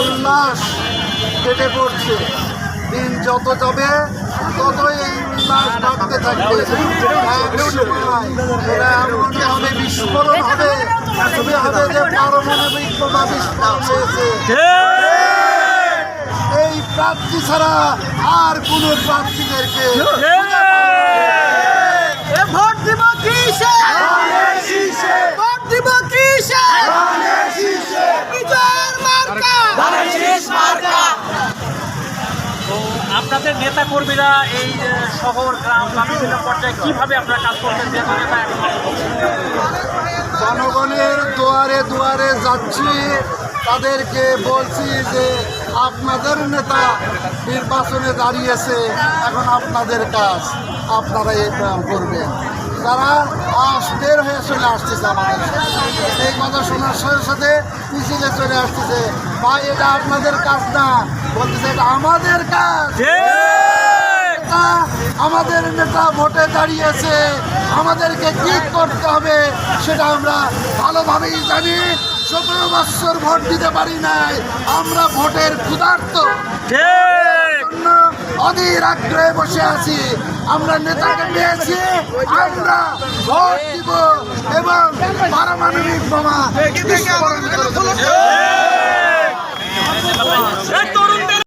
উল্লাস কেটে পড়ছে। দিন যত যাবে ততই এই উল্লাস বাড়তে থাকবে। এরা এমনই হবে বিস্ফোরণ হবে। তুমি হবে যে পারমাণবিক বোমা বিস্ফোরণ হয়েছে এই প্রার্থী ছাড়া আর কোন প্রার্থীদেরকে ভোট দিব কিসে ভোট দিব কিসে বিজয়ের মার্কা তো আপনাদের নেতা কর্মীরা এই শহর গ্রাম বা বিভিন্ন পর্যায়ে কীভাবে আপনারা কাজ করছেন? যে নেতা জনগণের দুয়ারে দুয়ারে যাচ্ছি। তাদেরকে বলছি যে আপনাদের নেতা নির্বাচনে দাঁড়িয়েছে। এখন আপনাদের কাজ। আপনারা এই কাম করবেন। তারা আস বের হয়ে চলে আসতেছে আমাদের। এই কথা শোনার সাথে সাথে মিছিলে চলে আসতেছে। বা এটা আপনাদের কাজ না। বলতেছে এটা আমাদের কাজ। আমাদের নেতা ভোটে দাঁড়িয়েছে। আমাদেরকে কি করতে হবে সেটা আমরা ভালোভাবেই জানি। সতেরো বছর ভোট দিতে পারি নাই। আমরা ভোটের ক্ষুধার্ত। অধীর আগ্রহে বসে আছি। আমরা নেতাকে পেয়েছি আমরা ভোট দিব এবং পারমাণবিক বোমা